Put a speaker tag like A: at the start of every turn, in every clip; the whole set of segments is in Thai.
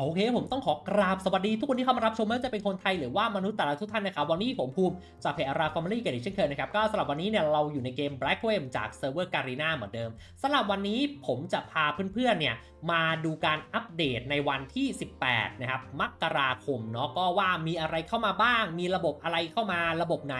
A: โอเคผมต้องขอกราบสวัสดีทุกคนที่เข้ามารับชมไม่ว่าจะเป็นคนไทยหรือว่ามนุษย์ต่างดาวทุกท่านนะครับวันนี้ผมภูมิจากเพจอาราฟอร์มลี่กันอีกเช่นเคยนะครับก็สำหรับวันนี้เนี่ยเราอยู่ในเกม Black w a m จากเซิร์ฟเวอร์การีนาเหมือนเดิมสำหรับวันนี้ผมจะพาเพื่อนๆเนี่ยมาดูการอัปเดตในวันที่ 18 นะครับมกราคมเนาะก็ว่ามีอะไรเข้ามาบ้าง มีระบบอะไรเข้ามาระบบไหน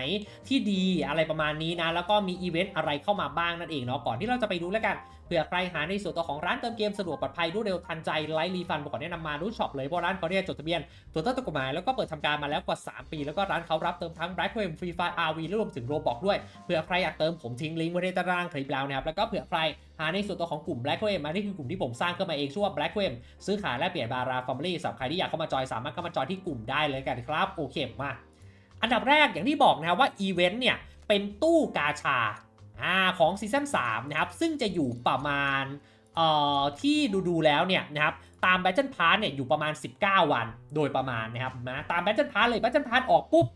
A: ที่ดีอะไรประมาณนี้นะแล้วก็มีอีเวนต์อะไรเข้ามาบ้างนั่นเองเนาะก่อนที่เราจะไปดูแล้วกัน ผื่อใครหาในส่วนตัวของร้านเติมเกมสะดวกปลอดภัยรวดเร็วทันใจไร้รีฟันผมขอแนะนำมาดูช็อปเลยเพราะร้านเขาเนี่ยจดทะเบียนตัวต้นตกฎหมายแล้วก็เปิดทำการมาแล้วกว่า 3 ปี แล้วก็ร้านเขารับเติมทั้ง Black w a m Free Fire RV และรวมถึง Roblox ด้วยเผื่อใครอยากเติมผมทิ้งลิงก์ไว้ในตารางคลิปแล้วนะครับแล้วก็เผื่อใครหาในส่วนตัวของกลุ่ม Black w a m อันนี้คือกลุ่มที่ผมสร้างขึ้นมาเองชื่อว่า Black w a m ซื้อขายและเปลี่ยนบาราฟอร์มลี่สำหรับใครที่อยากเข้ามาจอยสามารถเข้ามาจอยที่กลุ่มได้เลยกันครับโอเคมาอันดับแรกอย่างที่บอกนะครับว่าอีเวนต์เนี่ยเป็นตู้กาชา อ่าของซีซั่น3นะครับซึ่งจะอยู่ประมาณเอ่อที่ดูดูๆแล้วเนี่ยนะครับตาม Battle Pass เนี่ยอยู่ประมาณ 19 วันโดยประมาณนะครับนะตาม Battle Pass เลย Battle Pass ออกปุ๊บ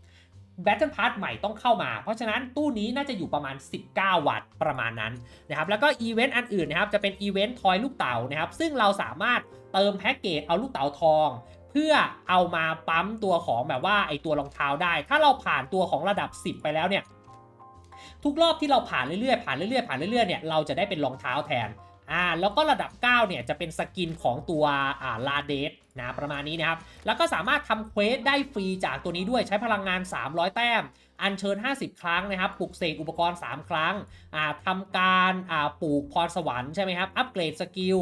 A: Battle Pass ใหม่ต้องเข้ามา เพราะฉะนั้นตู้นี้น่าจะอยู่ประมาณ 19 วันประมาณนั้นนะครับแล้วก็อีเวนต์อันอื่นนะครับจะเป็นอีเวนต์ทอยลูกเต๋านะครับซึ่งเราสามารถเติมแพ็กเกจเอาลูกเต๋าทอง เพื่อเอามาปั๊มตัวของแบบว่าไอตัวรองเท้าได้ ถ้าเราผ่านตัวของระดับ 10 ไปแล้วเนี่ย ทุกรอบที่เราผ่านเรื่อยๆผ่านเรื่อยๆผ่านเรื่อยๆเนี่ยเราจะได้เป็นรองเท้าแทนอ่าแล้วก็ระดับ 9 เนี่ยจะเป็นสกินของตัวอ่าลาเดสนะประมาณนี้นะครับ แล้วก็สามารถทำเควสได้ฟรีจากตัวนี้ด้วยใช้พลังงาน 300 แต้ม อัญเชิญ 50 ครั้งนะครับ ปลุกเสกอุปกรณ์ 3 ครั้งอ่าทำการอ่าปลูกพรสวรรค์ใช่ไหมครับ อัปเกรดสกิล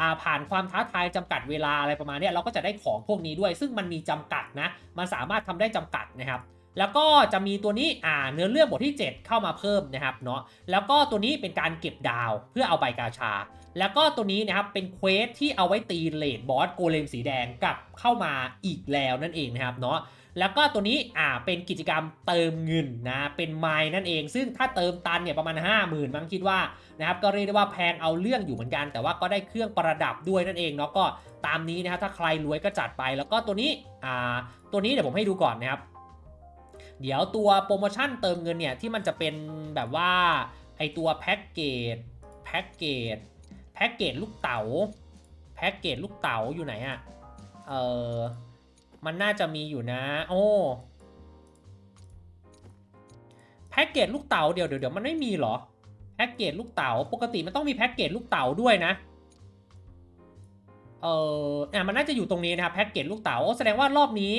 A: อ่าผ่านความท้าทายจำกัดเวลาอะไรประมาณนี้เราก็จะได้ของพวกนี้ด้วย ซึ่งมันมีจำกัดนะ มันสามารถทำได้จำกัดนะครับ แล้วก็จะมีตัวนี้อ่าเนื้อเรื่องบทที่ 7 เข้ามาเพิ่มนะครับเนาะแล้วก็ตัวนี้เป็นการเก็บดาวเพื่อเอาใบกาชา แล้วก็ตัวนี้นะครับเป็นเควสที่เอาไว้ตีเลดบอสโกเลมสีแดงกลับเข้ามาอีกแล้วนั่นเองนะครับเนาะแล้วก็ตัวนี้อ่าเป็นกิจกรรมเติมเงินนะเป็นไมล์นั่นเอง ซึ่งถ้าเติมตันเนี่ยประมาณ 5 0,000มั้งคิดว่านะครับก็เรียกได้ว่าแพงเอาเรื่องอยู่เหมือนกัน แต่ว่าก็ได้เครื่องประดับด้วยนั่นเองเนาะก็ตามนี้นะครับถ้าใครรวยก็จัดไป แล้วก็ตัวนี้อ่าตัวนี้เดี๋ยวผมให้ดูก่อนนะครับ เดี๋ยวตัวโปรโมชั่นเติมเงินเนี่ยที่มันจะเป็นแบบว่าไอตัวแพ็กเกจแพ็กเกจแพ็กเกจลูกเต๋าแพ็กเกจลูกเต๋าอยู่ไหนอะเออมันน่าจะมีอยู่นะ โอ้แพ็กเกจลูกเต๋าเดี๋ยวเดี๋ยวมันไม่มีเหรอแพ็กเกจลูกเต๋าปกติมันต้องมีแพ็กเกจลูกเต๋าด้วยนะเอออะมันน่าจะอยู่ตรงนี้นะครับแพ็กเกจลูกเต๋าโอ้แสดงว่ารอบนี้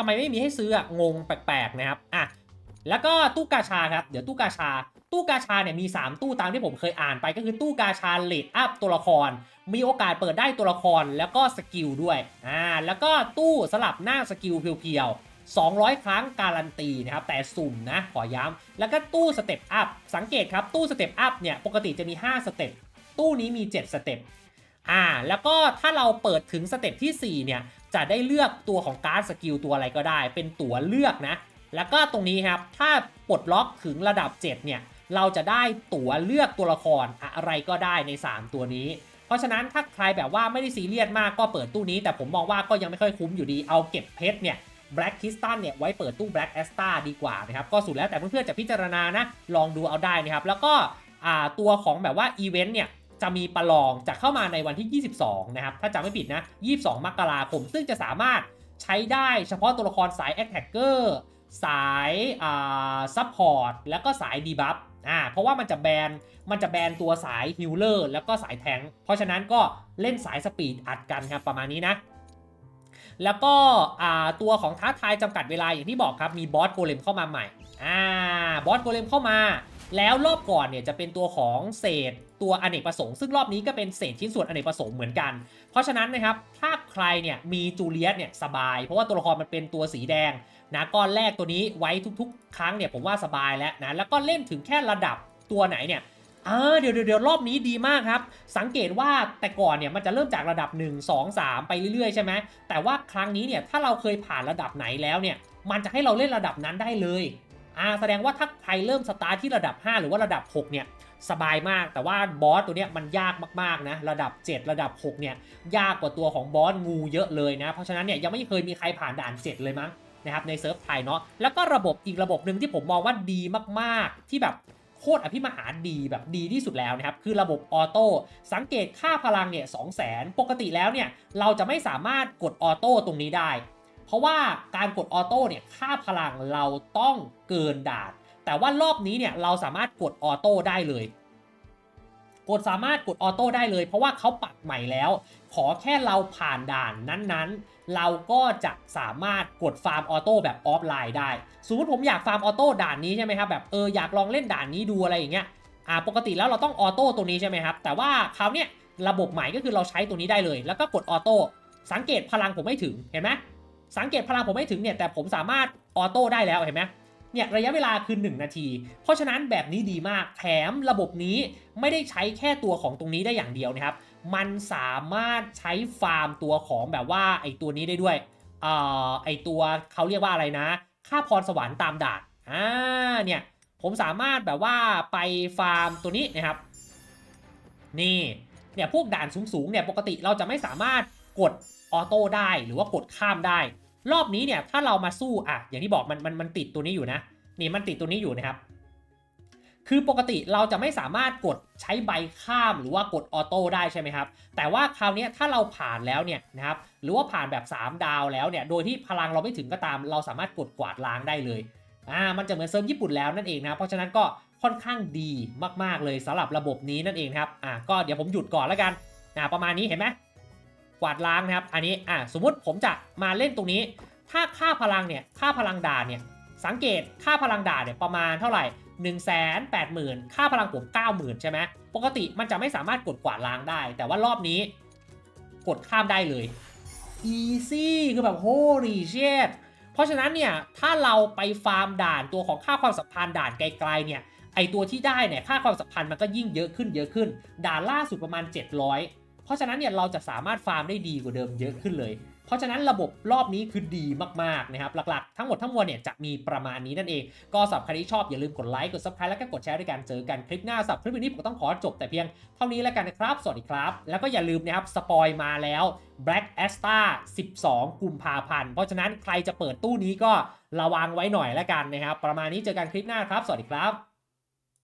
A: ำไมไม่มีให้ซื้ออะงงแปลกๆนะครับอะแล้วก็ตู้กาชาครับ เดี๋ยวตู้กาชา ตู้กาชาเนี่ยมี 3 ตู้ตามที่ผมเคยอ่านไปก็คือตู้กาชาเลดอัพตัวละคร มีโอกาสเปิดได้ตัวละครแล้วก็สกิลด้วยอ่าแล้วก็ตู้สลับหน้าสกิลเพียวๆ200 ครั้งการันตีนะครับ แต่สุ่มนะ ขอย้ำ แล้วก็ตู้สเต็ปอัพ สังเกตครับ ตู้สเต็ปอัพเนี่ย ปกติจะมี 5 สเต็ป ตู้นี้มี 7 สเต็ป อ่า แล้วก็ถ้าเราเปิดถึงสเต็ปที่ 4 เนี่ย จะได้เลือกตัวของการ์ดสกิลตัวอะไรก็ได้ เป็นตัวเลือกนะ แล้วก็ตรงนี้ครับ ถ้าปลดล็อกถึงระดับ 7 เนี่ย เราจะได้ตัวเลือกตัวละครอะไรก็ได้ใน 3 ตัวนี้ เพราะฉะนั้นถ้าใครแบบว่าไม่ได้ซีเรียสมากก็เปิดตู้นี้ แต่ผมมองว่าก็ยังไม่ค่อยคุ้มอยู่ดี เอาเก็บเพชรเนี่ย Black k i s t a n เนี่ยไว้เปิดตู้ Black a s t a ดีกว่านะครับ ก็สุดแล้วแต่เพื่อนๆจะพิจารณานะ ลองดูเอาได้นะครับ แล้วก็ตัวของแบบว่าอีเวนต์เนี่ย จะมีประลองจะเข้ามาในวันที่ 22 นะครับ ถ้าจำไม่ผิดนะ 22 มกราคม ซึ่งจะสามารถใช้ได้เฉพาะตัวละครสาย a t t a c k e r สายอ่าซัพพอร์ตแล้วก็สายดีบัฟอ่าเพราะว่ามันจะแบนมันจะแบนตัวสายฮิลเลอร์แล้วก็สายแทงเพราะฉะนั้นก็เล่นสายสปีดอัดกันครับประมาณนี้นะ แล้วก็อ่าตัวของท้าทายจำกัดเวลาอย่างที่บอกครับ มีบอสโกเลมเข้ามาใหม่อ่าบอสโกเลมเข้ามา แล้วรอบก่อนเนี่ยจะเป็นตัวของเศษตัวอเนกประสงค์ซึ่งรอบนี้ก็เป็นเศษชิ้นส่วนอเนกประสงค์เหมือนกัน เพราะฉะนั้นนะครับถ้าใครเนี่ยมีจูเลียสเนี่ยสบาย เพราะว่าตัวละครมันเป็นตัวสีแดงนะก้อนแรกตัวนี้ไว้ทุกๆ ครั้งเนี่ยผมว่าสบายแล้วนะแล้วก็เล่นถึงแค่ระดับตัวไหนเนี่ยอ่าเดี๋ยวเดี๋ยวเดี๋ยวรอบนี้ดีมากครับ สังเกตว่าแต่ก่อนเนี่ยมันจะเริ่มจากระดับ 1 2 3 ไปเรื่อยๆใช่ไหมแต่ว่าครั้งนี้เนี่ยถ้าเราเคยผ่านระดับไหนแล้วเนี่ยมันจะให้เราเล่นระดับนั้นได้เลย อ่าแสดงว่าถ้าใครเริ่มสตาร์ทที่ระดับ 5 หรือว่าระดับ 6 เนี่ยสบายมากแต่ว่าบอสตัวเนี้ยมันยากมากๆนะระดับ 7 ระดับ 6 เนี่ย ยากกว่าตัวของบอสงูเยอะเลยนะ เพราะฉะนั้นเนี่ยยังไม่เคยมีใครผ่านด่าน 7 เลยมั้งนะครับในเซิร์ฟไทยเนาะแล้วก็ระบบอีกระบบหนึ่งที่ผมมองว่าดีมากๆ ที่แบบโคตรอภิมหาดีแบบดีที่สุดแล้วนะครับ คือระบบออโต้สังเกตค่าพลังเนี่ยสองแสนปกติแล้วเนี่ย เราจะไม่สามารถกดออโต้ตรงนี้ได้ เพราะว่าการกดออโต้เนี่ยค่าพลังเราต้องเกินด่าน แต่ว่ารอบนี้เนี่ยเราสามารถกดออโต้ได้เลย กดสามารถกดออโต้ได้เลย เพราะว่าเขาปรับใหม่แล้ว ขอแค่เราผ่านด่านนั้นๆ เราก็จะสามารถกดฟาร์มออโต้แบบออฟไลน์ได้ สมมติผมอยากฟาร์มออโต้ด่านนี้ใช่ไหมครับแบบเอออยากลองเล่นด่านนี้ดูอะไรอย่างเงี้ยอ่าปกติแล้วเราต้องออโต้ตัวนี้ใช่ไหมครับ แต่ว่าคราวเนี้ยระบบใหม่ก็คือเราใช้ตัวนี้ได้เลย แล้วก็กดออโต้สังเกตพลังผมไม่ถึงเห็นไหม สังเกตพลังผมไม่ถึงเนี่ยแต่ผมสามารถออโต้ได้แล้วเห็นไหมเนี่ยระยะเวลาคือ 1 นาที เพราะฉะนั้นแบบนี้ดีมาก แถมระบบนี้ไม่ได้ใช้แค่ตัวของตรงนี้ได้อย่างเดียวนะครับ มันสามารถใช้ฟาร์มตัวของแบบว่าไอตัวนี้ได้ด้วยเอ่อไอตัวเขาเรียกว่าอะไรนะ ค่าพรสวรรค์ตามด่านอ่าเนี่ยผมสามารถแบบว่าไปฟาร์มตัวนี้นะครับ นี่เนี่ยพวกด่านสูงๆเนี่ยปกติเราจะไม่สามารถกด ออโต้ได้หรือว่ากดข้ามได้ รอบนี้เนี่ยถ้าเรามาสู้อะอย่างที่บอกมันมันมันติดตัวนี้อยู่นะ นี่มันติดตัวนี้อยู่นะครับ คือปกติเราจะไม่สามารถกดใช้ใบข้ามหรือว่ากดออโต้ได้ใช่ไหมครับ แต่ว่าคราวนี้ถ้าเราผ่านแล้วเนี่ยนะครับหรือว่าผ่านแบบ 3 ดาวแล้วเนี่ยโดยที่พลังเราไม่ถึงก็ตาม เราสามารถกดกวาดล้างได้เลยอ่ามันจะเหมือนเซิร์ฟญี่ปุ่นแล้วนั่นเองนะเพราะฉะนั้นก็ค่อนข้างดีมากๆเลยสำหรับระบบนี้นั่นเองครับอ่าก็เดี๋ยวผมหยุดก่อนแล้วกันอ่าประมาณนี้เห็นไหม กวาดล้างนะครับ อันนี้อ่าสมมติผมจะมาเล่นตรงนี้ ถ้าค่าพลังเนี่ยค่าพลังด่านเนี่ยสังเกตค่าพลังด่านเนี่ยประมาณเท่าไหร่1 8 0 0 0 0 ค่าพลังผม90,000 ใช่ไหมปกติมันจะไม่สามารถกดกวาดล้างได้ แต่ว่ารอบนี้ กดข้ามได้เลย easy คือแบบ holy shit เพราะฉะนั้นเนี่ย ถ้าเราไปฟาร์มด่านตัวของค่าความสัมพันธ์ด่านไกลๆเนี่ยไอตัวที่ได้เนี่ยค่าความสัมพันธ์มันก็ยิ่งเยอะขึ้นเยอะขึ้น ด่านล่าสุดประมาณ 700 ราะฉะนั้นเนี่ยเราจะสามารถฟาร์มได้ดีกว่าเดิมเยอะขึ้นเลย เพราะฉะนั้นระบบรอบนี้คือดีมากๆนะครับหลักๆทั้งหมดทั้งมวลเนี่ยจะมีประมาณนี้นั่นเอง ก็สำหรับใครที่ชอบอย่าลืมกดไลค์กด subscribe แล้วก็กดแชร์ด้วยกันเจอกันคลิปหน้าสำหรับคลิปนี้ผมต้องขอจบแต่เพียงเท่านี้แล้วกันนะครับ สวัสดีครับ แล้วก็อย่าลืมนะครับสปอยมาแล้ว Black a s t a 12 กุมภาพันธ์เพราะฉะนั้นใครจะเปิดตู้นี้ก็ระวังไว้หน่อยแล้วกันนะครับประมาณนี้เจอกันคลิปหน้าครับ สวัสดีครับ